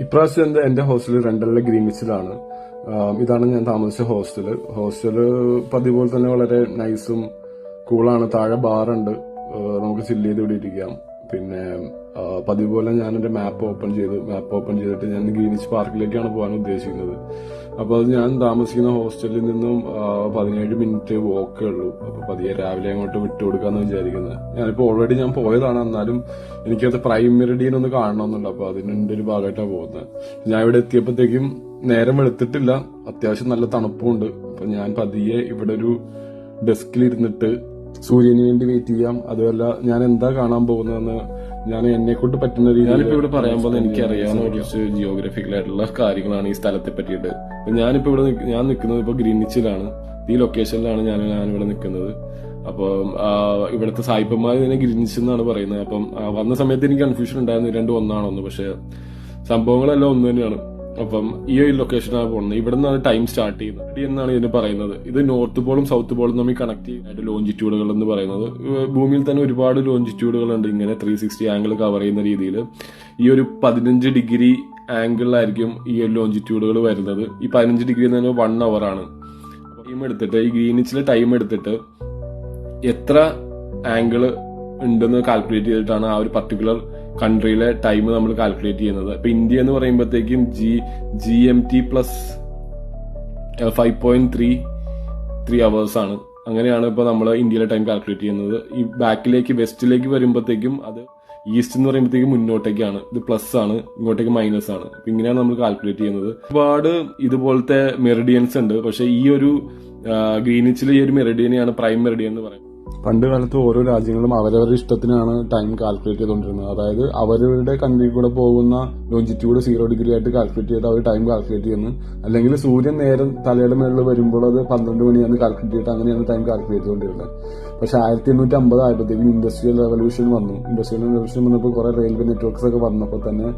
ഇപ്രാവശ്യം എന്റെ ഹോസ്റ്റൽ രണ്ടല്ല ഗ്രീൻവിച്ചിലാണ്. ഇതാണ് ഞാൻ താമസിച്ച ഹോസ്റ്റൽ. ഹോസ്റ്റൽ പതിവ് പോലെ തന്നെ വളരെ നൈസും കൂളാണ് താഴെ ബാറുണ്ട് നമുക്ക് ചില്ല് ചെയ്ത് ഇവിടെ ഇരിക്കാം. പിന്നെ പതിവ് പോലെ ഞാൻ എന്റെ മാപ്പ് ഓപ്പൺ ചെയ്തു മാപ്പ് ഓപ്പൺ ചെയ്തിട്ട് ഞാൻ ഗ്രീനിച്ച് പാർക്കിലേക്കാണ് പോകാൻ ഉദ്ദേശിക്കുന്നത്. അപ്പോൾ അത് ഞാൻ താമസിക്കുന്ന ഹോസ്റ്റലിൽ നിന്നും പതിനേഴ് മിനിറ്റ് വോക്കേ ഉള്ളൂ. അപ്പോൾ പതിയെ രാവിലെ അങ്ങോട്ട് വിട്ടു കൊടുക്കാന്ന് വിചാരിക്കുന്നത് ഞാനിപ്പോ ഓൾറെഡി ഞാൻ പോയതാണ്. എന്നാലും എനിക്കത് പ്രൈം ഒന്ന് കാണണമെന്നുണ്ട് അപ്പൊ അതിന്റെ ഒരു ഭാഗമായിട്ടാണ് പോകുന്നത് ഞാൻ ഇവിടെ എത്തിയപ്പോഴത്തേക്കും നേരം വെളുത്തിട്ടില്ല. അത്യാവശ്യം നല്ല തണുപ്പുണ്ട്. അപ്പൊ ഞാൻ പതിയെ ഇവിടെ ഒരു ഡെസ്കിൽ ഇരുന്നിട്ട് സൂര്യന് വേണ്ടി വെയിറ്റ് ചെയ്യാം. അതുമല്ല ഞാൻ എന്താ കാണാൻ പോകുന്നതെന്ന് ഞാൻ എന്നെ കൊണ്ട് പറ്റുന്ന രീതിയിൽ ഞാനിപ്പോ ഇവിടെ പറയാൻ പോകുന്നത് എനിക്കറിയാവുന്ന കുറച്ച് ജിയോഗ്രഫിക്കൽ ആയിട്ടുള്ള കാര്യങ്ങളാണ് ഈ സ്ഥലത്തെ പറ്റിയിട്ട്. അപ്പൊ ഞാനിപ്പോ ഇവിടെ ഞാൻ നിൽക്കുന്നത് ഇപ്പൊ ഗ്രീനിച്ചിലാണ്. ഈ ലൊക്കേഷനിലാണ് ഞാൻ ഇവിടെ നിൽക്കുന്നത്. അപ്പോൾ ഇവിടുത്തെ സായിപ്പന്മാർ ഇതിനെ ഗ്രീനിച്ച് എന്നാണ് പറയുന്നത്. അപ്പം വന്ന സമയത്ത് എനിക്ക് കൺഫ്യൂഷൻ ഉണ്ടായിരുന്നു. രണ്ടും ഒന്നാണോന്ന്. പക്ഷെ സംഭവങ്ങളെല്ലാം ഒന്ന് തന്നെയാണ്. അപ്പം ഈ ഒരു ലൊക്കേഷനാണ് പോകുന്നത്. ഇവിടെ നിന്നാണ് ടൈം സ്റ്റാർട്ട് ചെയ്യുന്നത്. എന്നാണ് ഇതിന് പറയുന്നത്. ഇത് നോർത്ത് പോളും സൗത്ത് പോളും തമ്മിൽ കണക്ട് ചെയ്യാനായിട്ട് ലോഞ്ചിറ്റ്യൂഡുകൾ എന്ന് പറയുന്നത്. ഭൂമിയിൽ തന്നെ ഒരുപാട് ലോഞ്ചിറ്റ്യൂഡുകൾ ഉണ്ട് ഇങ്ങനെ ത്രീ സിക്സ്റ്റി ആംഗിൾ കവർ ചെയ്യുന്ന രീതിയിൽ. ഈ ഒരു പതിനഞ്ച് ഡിഗ്രി ആംഗിളിലായിരിക്കും ഈ ഒരു ലോഞ്ചിറ്റ്യൂഡുകൾ വരുന്നത്. ഈ പതിനഞ്ച് ഡിഗ്രി എന്ന് പറഞ്ഞാൽ വൺ അവർ ആണ്. ടൈം എടുത്തിട്ട് ഈ ഗ്രീനിച്ചിലെ ടൈം എടുത്തിട്ട് എത്ര ആംഗിൾ ഉണ്ടെന്ന് കാൽക്കുലേറ്റ് ചെയ്തിട്ടാണ് ആ ഒരു പർട്ടിക്കുലർ കൺട്രിയിലെ ടൈം നമ്മൾ കാൽക്കുലേറ്റ് ചെയ്യുന്നത്. ഇപ്പൊ ഇന്ത്യ എന്ന് പറയുമ്പോഴത്തേക്കും G G M T plus five point three three hours ആണ്. അങ്ങനെയാണ് ഇപ്പൊ നമ്മൾ ഇന്ത്യയിലെ ടൈം കാൽക്കുലേറ്റ് ചെയ്യുന്നത്. ഈ ബാക്കിലേക്ക് വെസ്റ്റിലേക്ക് വരുമ്പോഴത്തേക്കും അത് ഈസ്റ്റ് എന്ന് പറയുമ്പോഴത്തേക്കും മുന്നോട്ടേക്കാണ്. ഇത് പ്ലസ് ആണ് ഇങ്ങോട്ടേക്ക് മൈനസ് ആണ്. അപ്പൊ ഇങ്ങനെയാണ് നമ്മൾ കാൽക്കുലേറ്റ് ചെയ്യുന്നത്. ഒരുപാട് ഇതുപോലത്തെ മെറിഡിയൻസ് ഉണ്ട്. പക്ഷെ ഈ ഒരു ഗ്രീനിച്ചിൽ ഈ ഒരു മെറിഡിയനെയാണ് പ്രൈം മെറിഡിയൻ എന്ന് പറയുന്നത്. പണ്ട് കാലത്ത് ഓരോ രാജ്യങ്ങളും അവരവരുടെ ഇഷ്ടത്തിനാണ് ടൈം കാൽക്കുലേറ്റ് ചെയ്തുകൊണ്ടിരുന്നത്. അതായത് അവരവരുടെ കൺട്രി കൂടെ പോകുന്ന ലോഞ്ചിറ്റ്യൂഡ് സീറോ ഡിഗ്രി ആയിട്ട് കാൽക്കുലേറ്റ് ചെയ്ത് അവർ ടൈം കാൽക്കുലേറ്റ് ചെയ്യുന്നു. അല്ലെങ്കിൽ സൂര്യൻ നേരം തലയുടെ മേളിൽ വരുമ്പോൾ അത് പന്ത്രണ്ട് മണിയാണ് കാൽക്കുലേറ്റ് ചെയ്തിട്ട് അങ്ങനെയാണ് ടൈം കാൽക്കുലേറ്റ് ചെയ്തുകൊണ്ടിരുന്നത്. പക്ഷെ ആയിരത്തി എണ്ണൂറ്റി അമ്പത് ആയപ്പോഴത്തേക്കും ഇൻഡസ്ട്രിയൽ റെവല്യൂഷൻ വന്നു. ഇൻഡസ്ട്രിയൽ റെവല്യൂഷൻ വന്നപ്പോൾ കുറെ റെയിൽവേ നെറ്റ്വർക്ക്സ് ഒക്കെ വന്നപ്പോൾ തന്നെ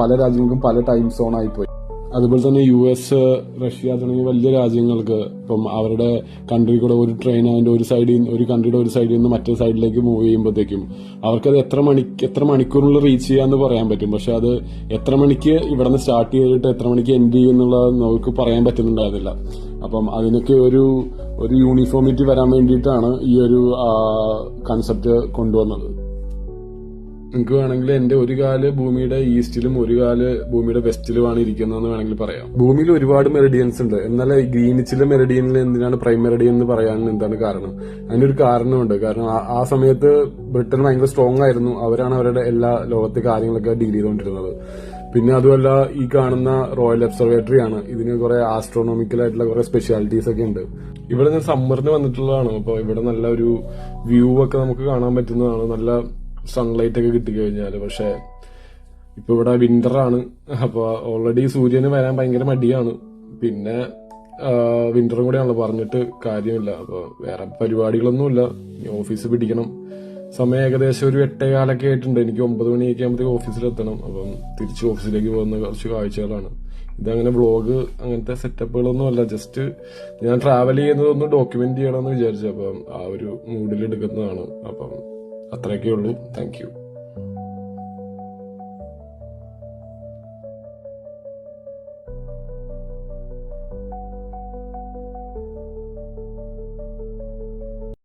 പല രാജ്യങ്ങൾക്കും പല ടൈം സോൺ ആയിപ്പോയി. അതുപോലെ തന്നെ യു എസ് റഷ്യ തുടങ്ങിയ വലിയ രാജ്യങ്ങൾക്ക് ഇപ്പം അവരുടെ കൺട്രി കൂടെ ഒരു ട്രെയിൻ അതിന്റെ ഒരു സൈഡിൽ നിന്ന് ഒരു കൺട്രിയുടെ ഒരു സൈഡിൽ നിന്ന് മറ്റേ സൈഡിലേക്ക് മൂവ് ചെയ്യുമ്പോഴത്തേക്കും അവർക്കത് എത്ര മണിക്ക് എത്ര മണിക്കൂറിനുള്ളിൽ റീച്ച് ചെയ്യാന്ന് പറയാൻ പറ്റും. പക്ഷെ അത് എത്ര മണിക്ക് ഇവിടെ നിന്ന് സ്റ്റാർട്ട് ചെയ്തിട്ട് എത്ര മണിക്ക് എൻഡ് ചെയ്യും എന്നുള്ളത് നമുക്ക് പറയാൻ പറ്റുന്നുണ്ടായിരുന്നില്ല. അപ്പം അതിനൊക്കെ ഒരു ഒരു യൂണിഫോമിറ്റി വരാൻ വേണ്ടിയിട്ടാണ് ഈ ഒരു കൺസെപ്റ്റ് കൊണ്ടുവന്നത്. നിങ്ങൾക്ക് വേണമെങ്കിൽ എന്റെ ഒരു കാൽ ഭൂമിയുടെ ഈസ്റ്റിലും ഒരു കാൽ ഭൂമിയുടെ വെസ്റ്റിലുമാണ് ഇരിക്കുന്നതെന്ന് വേണമെങ്കിൽ പറയാം. ഭൂമിയിൽ ഒരുപാട് മെറിഡിയൻസ് ഉണ്ട്. എന്നാൽ ഗ്രീനിച്ചിലെ മെറിഡിയനിൽ എന്തിനാണ് പ്രൈം മെറിഡിയൻ എന്ന് പറയാൻ എന്താണ് കാരണം? അതിനൊരു കാരണമുണ്ട്. കാരണം ആ- ആ സമയത്ത് ബ്രിട്ടൻ ഭയങ്കര സ്ട്രോങ് ആയിരുന്നു. അവരാണ് അവരുടെ എല്ലാ ലോകത്തെ കാര്യങ്ങളൊക്കെ ഡീൽ ചെയ്തുകൊണ്ടിരുന്നത്. പിന്നെ അതുമല്ല ഈ കാണുന്ന റോയൽ ഒബ്സർവേറ്ററി ആണ്. ഇതിന് കുറെ ആസ്ട്രോണോമിക്കൽ ആയിട്ടുള്ള കുറെ സ്പെഷ്യാലിറ്റീസ് ഒക്കെ ഉണ്ട്. ഇവിടെ ഞാൻ സമ്മറിന് വന്നിട്ടുള്ളതാണ്. അപ്പോൾ ഇവിടെ നല്ല ഒരു വ്യൂ ഒക്കെ നമുക്ക് കാണാൻ പറ്റുന്നതാണ്. നല്ല സൺലൈറ്റ് ഒക്കെ കിട്ടിക്കഴിഞ്ഞാൽ പക്ഷെ ഇപ്പൊ ഇവിടെ വിന്റർ ആണ്. അപ്പൊ ഓൾറെഡി സൂര്യന് വരാൻ ഭയങ്കര മടിയാണ്. പിന്നെ വിന്ററും കൂടെയാണല്ലോ പറഞ്ഞിട്ട് കാര്യമില്ല. അപ്പൊ വേറെ പരിപാടികളൊന്നുമില്ല. ഓഫീസ് പിടിക്കണം. സമയം ഏകദേശം ഒരു എട്ടേ കാലൊക്കെ ആയിട്ടുണ്ട്. എനിക്ക് ഒമ്പത് മണിയൊക്കെ ആകുമ്പോഴത്തേക്ക് ഓഫീസിലെത്തണം അപ്പം തിരിച്ച് ഓഫീസിലേക്ക് പോകുന്ന കുറച്ച് കാഴ്ചകളാണ്. ഇതങ്ങനെ വ്ളോഗ് അങ്ങനത്തെ സെറ്റപ്പുകളൊന്നും അല്ല ജസ്റ്റ് ഞാൻ ട്രാവൽ ചെയ്യുന്നതൊന്ന് ഡോക്യുമെന്റ് ചെയ്യണമെന്ന് വിചാരിച്ചു. അപ്പം ആ ഒരു മൂഡിൽ എടുക്കുന്നതാണ്. അപ്പം അത്രയൊക്കെ ഉള്ളൂ താങ്ക് യു